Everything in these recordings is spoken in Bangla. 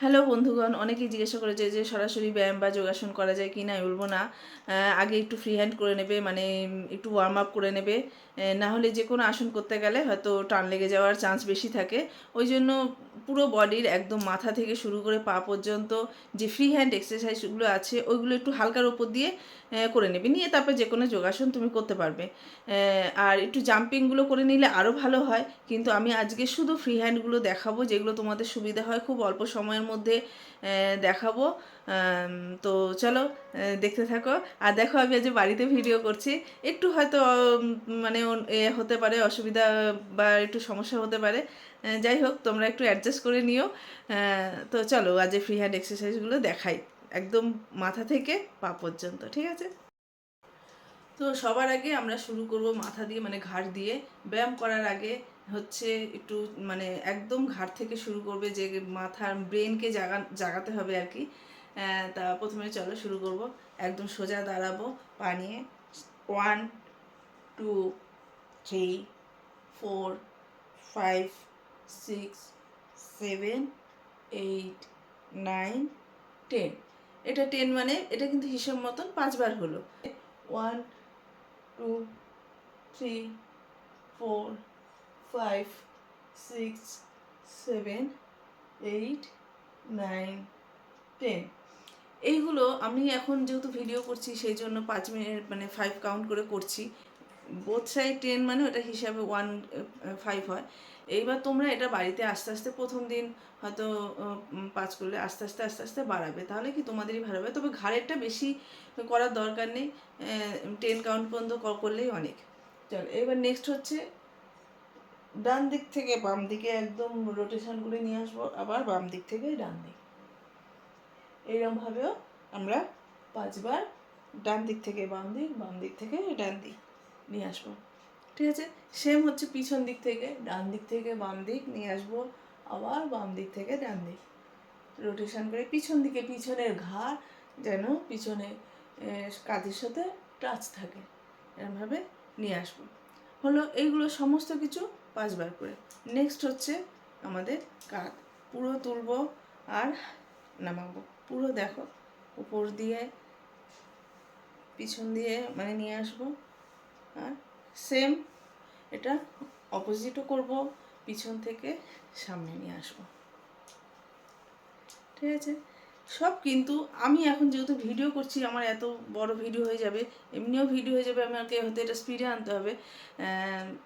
হ্যালো বন্ধুগণ, অনেকেই জিজ্ঞাসা করেছে যে সরাসরি ব্যায়াম বা যোগাসন করা যায় কি না বলব না। আগে একটু ফ্রি হ্যান্ড করে নেবে মানে একটু ওয়ার্ম আপ করে নেবে। না হলে যে কোনো আসন করতে গেলে হয়তো টান লেগে যাওয়ার চান্স বেশি থাকে। ওই জন্য পুরো বডির একদম মাথা থেকে শুরু করে পা পর্যন্ত যে ফ্রি হ্যান্ড এক্সারসাইজগুলো আছে, ওইগুলো একটু হালকার ওপর দিয়ে করে নেবে। নিয়ে তারপর যে কোনো যোগাসন তুমি করতে পারবে। আর একটু জাম্পিংগুলো করে নিলে আরও ভালো হয়। কিন্তু আমি আজকে শুধু ফ্রি হ্যান্ডগুলো দেখাবো, যেগুলো তোমাদের সুবিধা হয় খুব অল্প সময়ের মধ্যে দেখাবো। তো চলো দেখতে থাকো। আর দেখো, আমি আজ বাড়িতে ভিডিও করছি। একটু হয়তো মানে এ, হতে পারে, অসুবিধা বা একটু সমস্যা হতে পারে। যাই হোক, তোমরা একটু অ্যাডজাস্ট করে নিও। তো চলো, আজ ফ্রি হ্যান্ড এক্সারসাইজগুলো দেখাই। একদম মাথা থেকে পা পর্যন্ত, ঠিক আছে? তো সবার আগে আমরা শুরু করব মাথা দিয়ে মানে ঘাড় দিয়ে। ব্যায়াম করার আগে হচ্ছে একটু মানে একদম ঘাট থেকে শুরু করবে যে মাথার ব্রেনকে জাগা, জাগাতে হবে আর কি। তা প্রথমে চলো শুরু করব। একদম সোজা দাঁড়াবো পা নিয়ে। One two three four five six seven eight nine ten এটা টেন মানে এটা কিন্তু হিসাব মতন পাঁচবার হলো। One two three four five six seven eight nine ten এইগুলো আমি এখন যেহেতু ভিডিও করছি, সেই জন্য পাঁচ মিনিট মানে ফাইভ কাউন্ট করে করছি। বোথ সাইড টেন মানে ওটা হিসাবে ওয়ান ফাইভ হয়। এইবার তোমরা এটা বাড়িতে আস্তে আস্তে প্রথম দিন হয়তো পাঁচ করলে আস্তে আস্তে আস্তে আস্তে বাড়াবে। তাহলে কি তোমাদেরই ভালো হবে? তবে ঘাড়েরটা বেশি করার দরকার নেই টেন কাউন্ট পর্যন্ত করলেই অনেক। চল এবার নেক্সট হচ্ছে ডান দিক থেকে বাম দিকে একদম রোটেশন করে নিয়ে আসব, আবার বাম দিক থেকে ডান দিক। এইরকমভাবেও আমরা পাঁচবার ডান দিক থেকে বাম দিক বাম দিক থেকে ডান দিক নিয়ে আসব। ঠিক আছে? সেম হচ্ছে পিছন দিক থেকে, ডান দিক থেকে বাম দিক নিয়ে আসব, আবার বাম দিক থেকে ডান দিক। রোটেশন করে পিছন দিকে, পিছনের ঘাড় যেন পিছনে কাঁধের সাথে টাচ থাকে। এরমভাবে নিয়ে আসব। হলো এইগুলো সমস্ত কিছু পাঁচবার করে। নেক্সট হচ্ছে আমাদের কাঁধ। পুরো তুলবো আর নামাবো। পুরো দেখো, উপর দিয়ে, পিছন দিয়ে মানে নিয়ে আসব। আর সেম এটা অপোজিটও করব, পিছন থেকে সামনে নিয়ে আসব। ঠিক আছে? সব কিন্তু আমি এখন যেহেতু ভিডিও করছি, আমার এত বড় ভিডিও হয়ে যাবে, এমনিও ভিডিও হয়ে যাবে, আমাকে হয়তো এটা স্পিডে আনতে হবে।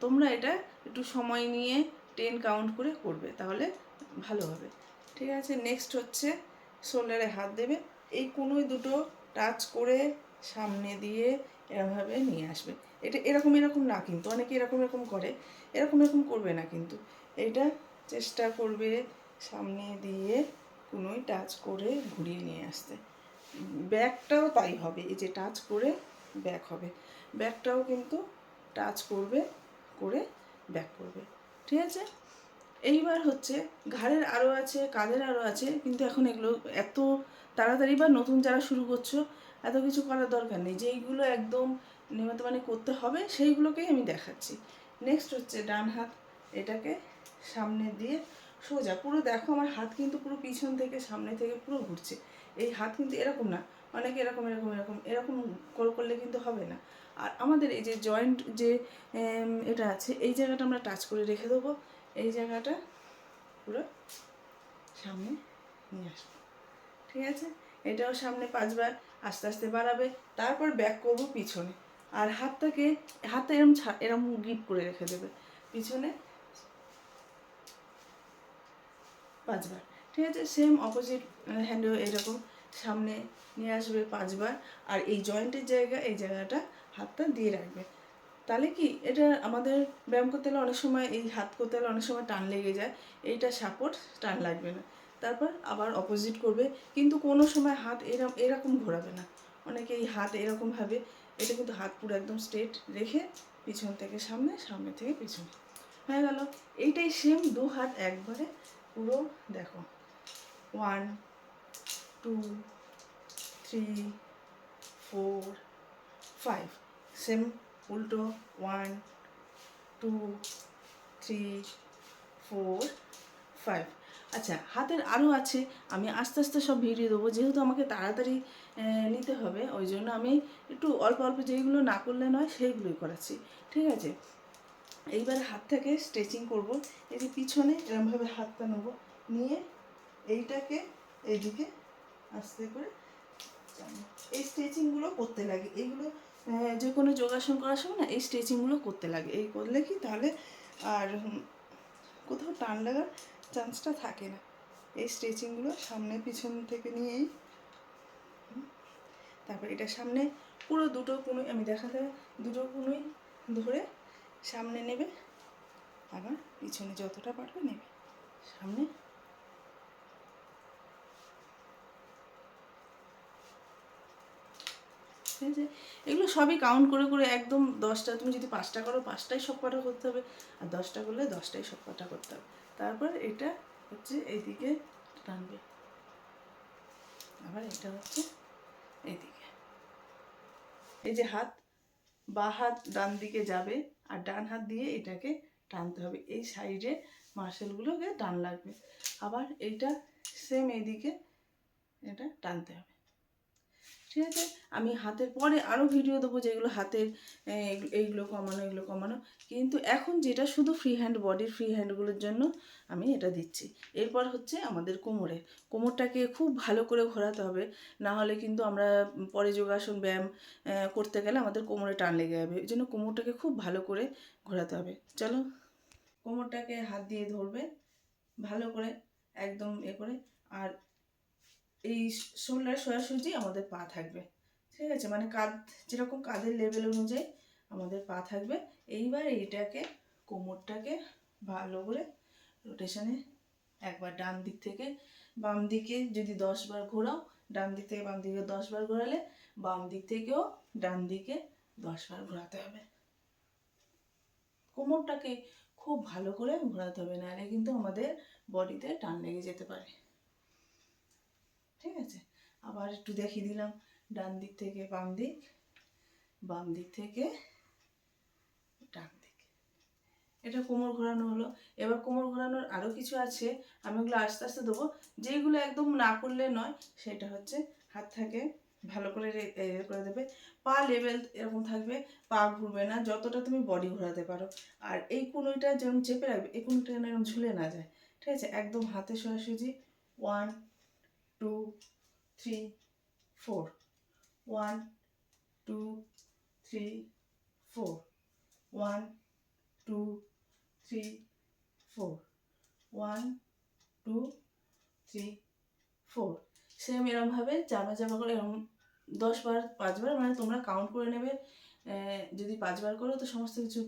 তোমরা এটা একটু সময় নিয়ে টেন কাউন্ট করে করবে, তাহলে ভালো হবে। ঠিক আছে নেক্সট হচ্ছে শোল্ডারে হাত দেবে। এই কোনোই দুটো টাচ করে সামনে দিয়ে এরকমভাবে নিয়ে আসবে। এটা এরকম এরকম না কিন্তু, অনেকে এরকম এরকম করে, এরকম এরকম করবে না কিন্তু। এটা চেষ্টা করবে সামনে দিয়ে কোনোই টাচ করে ঘুরিয়ে নিয়ে আসতে। ব্যাকটাও তাই হবে, এই যে টাচ করে ব্যাক হবে। ব্যাকটাও কিন্তু টাচ করবে, করে ব্যাক করবে। ঠিক আছে? এইবার হচ্ছে ঘাড়ের আরও আছে, কাঁধের আরও আছে, কিন্তু এখন এগুলো এত তাড়াতাড়ি বা নতুন যারা শুরু করছ, এত কিছু করার দরকার নেই। যেইগুলো একদম নিয়মিত মানে করতে হবে, সেইগুলোকেই আমি দেখাচ্ছি। নেক্সট হচ্ছে ডান হাত, এটাকে সামনে দিয়ে সোজা, পুরো দেখো আমার হাত কিন্তু পুরো পিছন থেকে, সামনে থেকে পুরো ঘুরছে। এই হাত কিন্তু এরকম না, অনেকে এরকম এরকম এরকম এরকম কর- করলে কিন্তু হবে না। আর আমাদের এই যে জয়েন্ট যে এটা আছে, এই জায়গাটা আমরা টাচ করে রেখে দেবো। এই জায়গাটা পুরো সামনে নিয়ে আসব। ঠিক আছে? এটাও সামনে পাঁচবার আস্তে আস্তে বাড়াবে, তারপর ব্যাক করব পিছনে। আর হাতটাকে, হাতটা এরম এরম গ্রিপ করে রেখে দেবে। পিছনে পাঁচবার। ঠিক আছে? সেম অপোজিট হ্যান্ডেও এরকম। সামনে নিয়ে আসবে পাঁচবার। আর এই জয়েন্টের জায়গা, এই জায়গাটা হাতটা দিয়ে রাখবে। তাহলে কি? এটা আমাদের ব্যায়াম করতে গেলে অনেক সময় এই হাত করতে গেলে অনেক সময় টান লেগে যায়। এইটা সাপোর্ট টান লাগবে না। তারপর আবার অপোজিট করবে। কিন্তু কোনো সময় হাত এরকম এরকম ঘোরাবে না। অনেকে এই হাত এরকমভাবে এটা কিন্তু হাত পুরো একদম স্ট্রেট রেখে পিছন থেকে সামনে সামনে থেকে পিছনে। হয়ে গেল। এইটাই সেম দু হাত একবারে পুরো, দেখো one two three four five same উল্টো one two three four five আচ্ছা হাতের আরও আছে, আমি আস্তে আস্তে সব ভিডিও দেবো, যেহেতু আমাকে তাড়াতাড়ি নিতে হবে, ওই জন্য আমি একটু অল্প অল্প যেইগুলো না করলে নয়, সেইগুলোই করাচ্ছি, ঠিক আছে? এইবার হাতটাকে স্ট্রেচিং করব। এই পিছনে এরমভাবে হাতটা নেব। নিয়ে এইটাকে এইদিকে আস্তে করে এই স্ট্রেচিংগুলো করতে লাগে। এইগুলো যে কোনো যোগাসন করার সময় না, এই স্ট্রেচিংগুলো করতে লাগে। এই করলে কি তাহলে আর কোথাও টান লাগার চান্সটা থাকে না। এই স্ট্রেচিংগুলো সামনে পিছন থেকে নিয়েই তারপর এটা সামনে পুরো দুটো কুনুই, আমি দেখাতে, দুটো কুনুই ধরে সামনে নেবে, আবার পিছনে যতটা পারবে নেবে। সামনে। এগুলো সবই কাউন্ট করে করে একদম দশটা, তুমি যদি পাঁচটা করো, পাঁচটাই সব কটা করতে হবে। আর দশটা করলে দশটাই সব কটা করতে হবে। তারপর এটা হচ্ছে এইদিকে টানবে। আবার এটা হচ্ছে এইদিকে। এই যে হাত, বা হাত ডান দিকে যাবে। আর ডান হাত দিয়ে এটাকে টানতে হবে। এই সাইডে মার্শালগুলোকে টান লাগবে। আবার এইটা সেম এইদিকে এটা টানতে হবে। ঠিক আছে? আমি হাতের পরে আরও ভিডিও দেবো যেগুলো হাতের এইগুলো- কমানো এগুলো কমানো। কিন্তু এখন যেটা শুধু ফ্রি হ্যান্ড বডির ফ্রি হ্যান্ডগুলোর জন্য আমি এটা দিচ্ছি। এরপর হচ্ছে আমাদের কোমরে। কোমরটাকে খুব ভালো করে ঘোরাতে হবে। না হলে কিন্তু আমরা পরে যোগাসন ব্যায়াম করতে গেলে আমাদের কোমরে টান লেগে যাবে। ওই জন্য কোমরটাকে খুব ভালো করে ঘোরাতে হবে। চলো, কোমরটাকে হাত দিয়ে ধরবে। ভালো করে, একদম এ করে। আর এই শোল্ডার সোজাসুজি আমাদের পা থাকবে। ঠিক আছে? মানে কাঁধ, যেরকম কাঁধের লেভেল অনুযায়ী আমাদের পা থাকবে। এইবার এইটাকে কোমরটাকে ভালো করে রোটেশনে একবার ডান দিক থেকে বাম দিকে যদি দশ বার ঘোরাও, ডান দিক থেকে বাম দিকে দশ বার ঘোরালে বাম দিক থেকেও ডান দিকে দশ বার ঘোরাতে হবে। কোমরটাকে খুব ভালো করে ঘোরাতে হবে, নাহলে কিন্তু আমাদের বডিতে টান লেগে যেতে পারে। ঠিক আছে? আবার একটু দেখিয়ে দিলাম। ডান দিক থেকে বাম দিক বাম দিক থেকে ডান দিক। এটা কোমর ঘোরানো হলো। এবার কোমর ঘোরানোর আরও কিছু আছে, আমি ওগুলো আস্তে আস্তে দেবো যেইগুলো একদম না করলে নয়, সেটা হচ্ছে হাত থাকে ভালো করে করে দেবে। পা লেভেল এরকম থাকবে, পা ঘুরবে না, যতটা তুমি বডি ঘোরাতে পারো। আর এই কুনুইটা যেরকম চেপে রাখবে, এই কুনুইটা যেন এরকম ঝুলে না যায়। ঠিক আছে? একদম হাতে সোজাসুজি one two three four one two three four one two three four one two three four same এরমভাবে চাপা চাপা করে এরকম দশবার পাঁচবার মানে তোমরা কাউন্ট করে নেবে। যদি পাঁচবার করো তো সমস্ত কিছু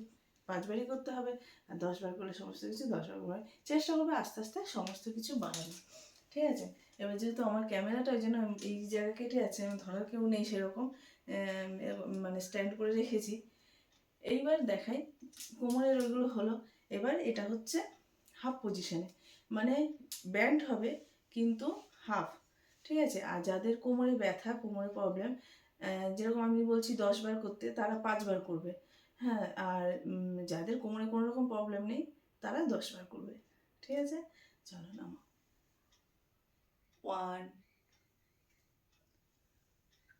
পাঁচবারই করতে হবে। আর দশবার করলে সমস্ত কিছু দশবার করে চেষ্টা করবে আস্তে আস্তে সমস্ত কিছু বাড়ানো ঠিক আছে? এবার যেহেতু আমার ক্যামেরাটা ওই জন্য এই জায়গা কেটে আছে, আমি ধরার কেউ নেই সেরকম মানে স্ট্যান্ড করে রেখেছি। এইবার দেখাই, কোমরের ওইগুলো হলো। এবার এটা হচ্ছে হাফ পজিশনে মানে ব্যান্ড হবে কিন্তু হাফ ঠিক আছে? আর যাদের কোমরে ব্যথা, কোমরে প্রবলেম যেরকম আমি বলছি দশ বার করতে, তারা পাঁচবার করবে। হ্যাঁ আর যাদের কোমরে কোনো রকম প্রবলেম নেই, তারা দশ বার করবে, ঠিক আছে? চলো নামো one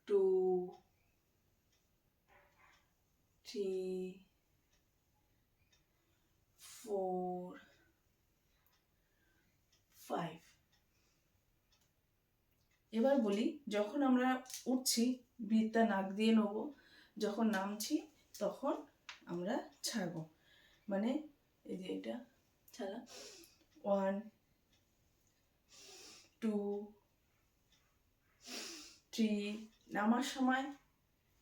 two three four five এবার বলি, যখন আমরা উঠছি, বৃত্তা নাক দিয়ে নেব, যখন নামছি, তখন আমরা ছাড়বো। মানে এই যে এটা ছাড়া ওয়ান টু থ্রি নামার সময়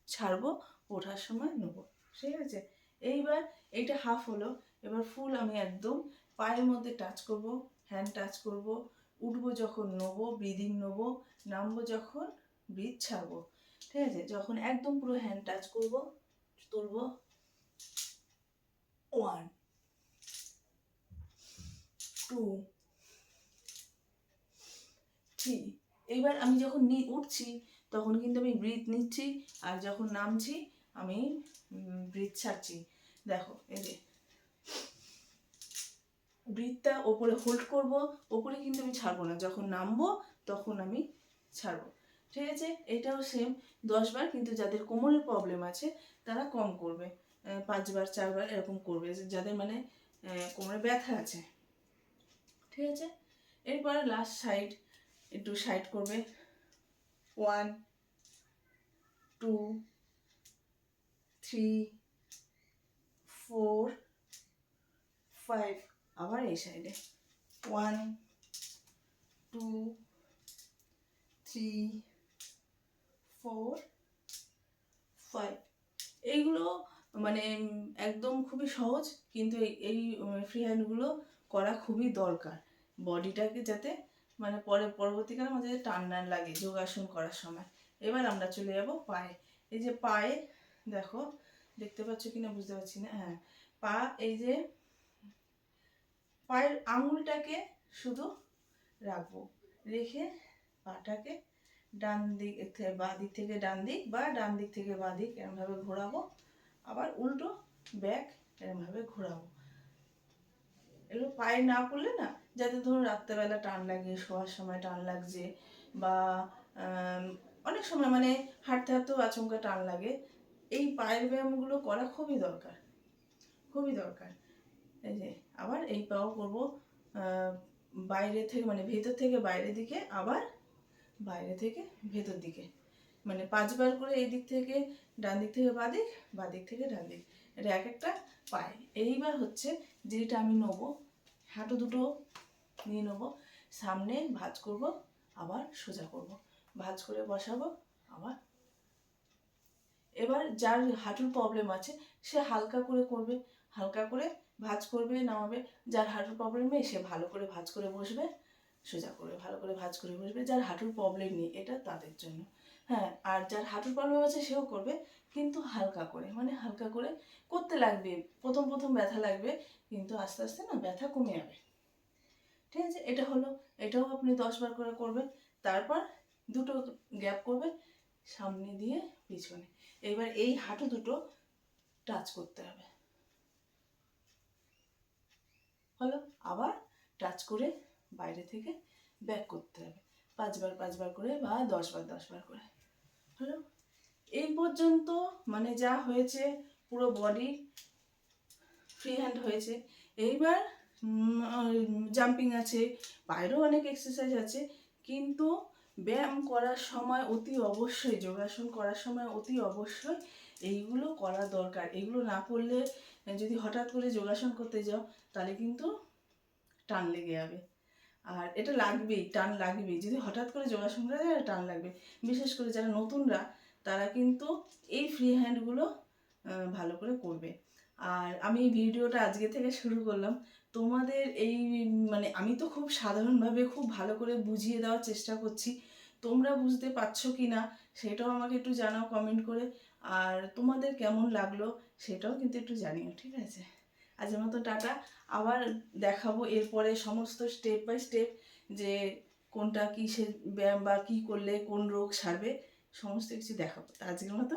ছাড়বো, ওঠার সময় নেব। ঠিক আছে? এইবার এইটা হাফ হলো, এবার ফুল আমি একদম পায়ের মধ্যে টাচ করব হ্যান্ড টাচ করব, উঠবো যখন নেব ব্রিদিং নেব, নামবো যখন ব্রিথ ছাড়বো। ঠিক আছে? যখন একদম পুরো হ্যান্ড টাচ করব, তুলবো ওয়ান টু থ্রি এইবার আমি যখন নি উঠছি, তখন কিন্তু আমি ব্রিথ নিচ্ছি আর যখন নামছি, আমি ব্রিথ ছাড়ছি। দেখো, এই যে। ব্রিথটা ওপরে হোল্ড করব, ওপরে কিন্তু আমি ছাড়বো না। যখন নামবো, তখন আমি ছাড়বো। ঠিক আছে? এটাও সেম দশবার কিন্তু যাদের কোমরের প্রবলেম আছে, তারা কম করবে। পাঁচবার চারবার এরকম করবে। যাদের মানে কোমরে ব্যথা আছে। ঠিক আছে? এরপরে লাস্ট সাইড একটু সাইড করবে। One, two, three, four, five. আবার এই সাইডে। One, two, three, four, five. এইগুলো মানে একদম খুবই সহজ, কিন্তু এই- ফ্রি হ্যান্ডগুলো করা খুবই দরকার। বডিটাকে যাতে মানে পরে পরবর্তীকালে আমাদের টান না লাগে যোগাসন করার সময়। এবার আমরা চলে যাব পায়ে। এই যে পায়ে, দেখো, দেখতে পাচ্ছ কিনা বুঝতে পারছি না হ্যাঁ। পা, এই যে পায়ের আঙুলটাকে শুধু রাখব। রেখে পাটাকে ডান দিক বাঁ দিক থেকে ডান দিক বা ডান দিক থেকে বাঁ দিক এরমভাবে ঘোরাবো। আবার উল্টো ব্যাক এরমভাবে ঘোরাবো। এগুলো পায়ে না করলে না, যাতে ধরুন রাত্রেবেলা টান লাগে, শোয়ার সময় টান লাগছে বা অনেক সময় মানে হাঁটতে হাঁটতেও আচমকা টান লাগে, এই পায়ের ব্যায়ামগুলো করা খুবই দরকার খুবই দরকার। এই যে, আবার এই পাও করব বাইরে থেকে মানে ভেতর থেকে বাইরের দিকে, আবার বাইরে থেকে ভেতর দিকে। মানে পাঁচবার করে এই দিক থেকে ডান দিক থেকে বাঁ দিক বাঁ দিক থেকে ডান দিক। এটা এক একটা পায় এইবার হচ্ছে যেটা আমি নেব, হাঁটু দুটো নিয়ে নেব, সামনে ভাজ করব, আবার সোজা করব। ভাজ করে বসাবো, আবার। এবার যার হাঁটুর প্রবলেম আছে, সে হালকা করে করবে। হালকা করে ভাঁজ করবে, নামাবে। যার হাঁটুর প্রবলেম নেই, সে ভালো করে ভাজ করে বসবে। সোজা করে, ভালো করে ভাঁজ করে বসবে। যার হাঁটুর প্রবলেম নেই, এটা তাদের জন্য। হ্যাঁ আর যার হাঁটুর প্রবলেম আছে, সেও করবে। কিন্তু হালকা করে মানে হালকা করে করতে লাগবে। প্রথম প্রথম ব্যথা লাগবে, কিন্তু আস্তে আস্তে না ব্যথা কমে যাবে। ঠিক আছে? এটা হলো, এটাও আপনি দশবার করে করবেন। তারপর দুটো গ্যাপ করবে সামনে দিয়ে পিছনে। এবার এই হাঁটু দুটো টাচ করতে হবে। হলো, আবার টাচ করে বাইরে থেকে ব্যাক করতে হবে। পাঁচবার পাঁচবার করে বা দশবার দশবার করে। হলো? এই পর্যন্ত মানে যা হয়েছে, পুরো বডি ফ্রি হ্যান্ড হয়েছে। এইবার জাম্পিং আছে, বাইরেও অনেক এক্সারসাইজ আছে, কিন্তু ব্যায়াম করার সময় অতি অবশ্যই, যোগাসন করার সময় অতি অবশ্যই এইগুলো করা দরকার। এগুলো না করলে, যদি হঠাৎ করে যোগাসন করতে যাও, তাহলে কিন্তু টান লেগে যাবে। আর এটা লাগবেই, টান লাগবেই। যদি হঠাৎ করে যোগাসন করা যায় টান লাগবে। বিশেষ করে যারা নতুনরা, তারা কিন্তু এই ফ্রি হ্যান্ডগুলো ভালো করে করবে। আর আমি এই ভিডিওটা আজকে থেকে শুরু করলাম। তোমাদের এই মানে আমি তো খুব সাধারণভাবে খুব ভালো করে বুঝিয়ে দেওয়ার চেষ্টা করছি। তোমরা বুঝতে পারছ কি না সেটাও আমাকে একটু জানাও কমেন্ট করে। আর তোমাদের কেমন লাগল, সেটাও কিন্তু একটু জানিও, ঠিক আছে? আজকের মতো টাটা। আবার দেখাবো এরপরে সমস্ত স্টেপ বাই স্টেপ যে কোনটা কী সে ব্যায়াম বা কী করলে কোন রোগ সারবে, সমস্ত কিছু দেখাবো। আজকের মতো